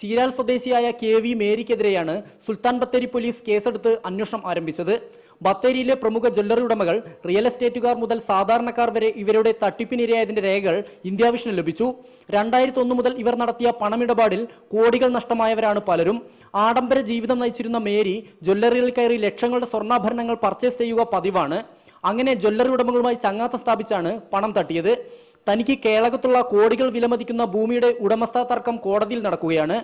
ചീരാൽ സ്വദേശിയായ K V മേരിക്കെതിരെയാണ് Sultan Bathery police കേസെടുത്ത് അന്വേഷണം ആരംഭിച്ചത്. ബത്തേരിയിലെ പ്രമുഖ ജ്വല്ലറി ഉടമകൾ റിയൽ എസ്റ്റേറ്റുകാർ മുതൽ സാധാരണക്കാർ വരെ ഇവരുടെ തട്ടിപ്പിനിരയായതിന്റെ രേഖകൾ ഇന്ത്യാവിഷന് ലഭിച്ചു. രണ്ടായിരത്തി ഒന്ന് മുതൽ ഇവർ നടത്തിയ പണമിടപാടിൽ കോടികൾ നഷ്ടമായവരാണ് പലരും. ആഡംബര ജീവിതം നയിച്ചിരുന്ന മേരി ജ്വല്ലറിയിൽ കയറി ലക്ഷങ്ങളുടെ സ്വർണാഭരണങ്ങൾ പർച്ചേസ് ചെയ്യുക പതിവാണ്. അങ്ങനെ ജ്വല്ലറി ഉടമകളുമായി ചങ്ങാത്തം സ്ഥാപിച്ചാണ് പണം തട്ടിയത്. തനിക്ക് കേളകത്തുള്ള കോടികൾ വിലമതിക്കുന്ന ഭൂമിയുടെ ഉടമസ്ഥാ തർക്കം കോടതിയിൽ നടക്കുകയാണ്.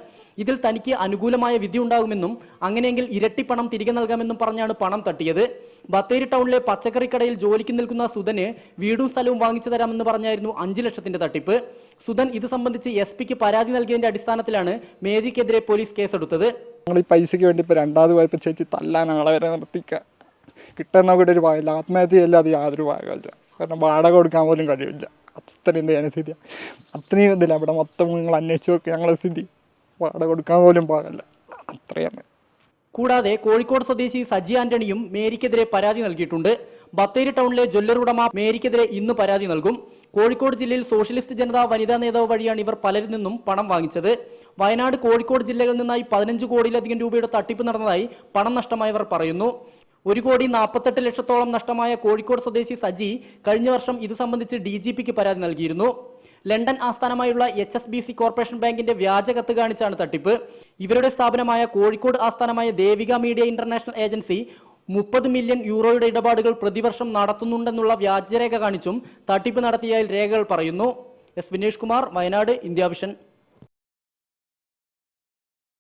ഇതിൽ തനിക്ക് അനുകൂലമായ വിധി ഉണ്ടാകുമെന്നും അങ്ങനെയെങ്കിൽ ഇരട്ടി പണം തിരികെ നൽകാമെന്നും പറഞ്ഞാണ് പണം തട്ടിയത്. ബത്തേരി ടൗണിലെ പച്ചക്കറിക്കടയിൽ ജോലിക്ക് നിൽക്കുന്ന സുധന് വീടും സ്ഥലവും വാങ്ങിച്ചു തരാമെന്ന് പറഞ്ഞായിരുന്നു അഞ്ചു ലക്ഷത്തിന്റെ തട്ടിപ്പ്. സുധൻ ഇത് സംബന്ധിച്ച് എസ് പിക്ക് പരാതി നൽകിയതിന്റെ അടിസ്ഥാനത്തിലാണ് മേരിക്കെതിരെ പോലീസ് കേസെടുത്തത്. ഞങ്ങൾ ഈ പൈസയ്ക്ക് വേണ്ടി ഇപ്പോൾ രണ്ടാമത് വായ്പ ചേച്ചി തല്ലാൻ ആളെ വരെ നിർത്തിക്കുക കിട്ടുന്ന കൂടെ ഒരു ആത്മഹത്യയല്ല അത് യാതൊരു ഭാഗമല്ല കാരണം വാടക കൊടുക്കാൻ പോലും കഴിയില്ല അത്രയും ദയനസ്ഥിതി അത്രയും ഇതില്ല. അവിടെ മൊത്തം നിങ്ങൾ അന്വേഷിച്ച് നോക്കി. ഞങ്ങളെ സ്ഥിതി. വാട കൊടുക്കാൻ പോലും പാകല്ല. അത്രയാണ് കൂടാതെ കോഴിക്കോട് സ്വദേശി സജി ആന്റണിയും മേരിക്കെതിരെ പരാതി നൽകിയിട്ടുണ്ട്. ബത്തേരി ടൗണിലെ ജ്വല്ലറുടമ മേരിക്കെതിരെ ഇന്ന് പരാതി നൽകും. കോഴിക്കോട് ജില്ലയിൽ സോഷ്യലിസ്റ്റ് ജനതാ വനിതാ നേതാവ് വഴിയാണ് ഇവർ പലരിൽ നിന്നും പണം വാങ്ങിച്ചത്. വയനാട് കോഴിക്കോട് ജില്ലകളിൽ നിന്നായി പതിനഞ്ച് കോടിയിലധികം രൂപയുടെ തട്ടിപ്പ് നടന്നതായി പണം നഷ്ടമായവർ പറയുന്നു. ഒരു കോടി നാൽപ്പത്തെട്ട് ലക്ഷത്തോളം നഷ്ടമായ കോഴിക്കോട് സ്വദേശി സജി കഴിഞ്ഞ വർഷം ഇത് സംബന്ധിച്ച് ഡി ജി പിക്ക് പരാതി നൽകിയിരുന്നു. ലണ്ടൻ ആസ്ഥാനമായുള്ള H S B C corporation ബാങ്കിന്റെ വ്യാജ കത്ത് കാണിച്ചാണ് തട്ടിപ്പ്. ഇവരുടെ സ്ഥാപനമായ കോഴിക്കോട് ആസ്ഥാനമായ ദേവിക മീഡിയ ഇന്റർനാഷണൽ ഏജൻസി മുപ്പത് മില്യൺ യൂറോയുടെ ഇടപാടുകൾ പ്രതിവർഷം നടത്തുന്നുണ്ടെന്നുള്ള വ്യാജരേഖ കാണിച്ചും തട്ടിപ്പ് നടത്തിയതിൽ രേഖകൾ പറയുന്നു. S Vinesh Kumar Wayanad India vision.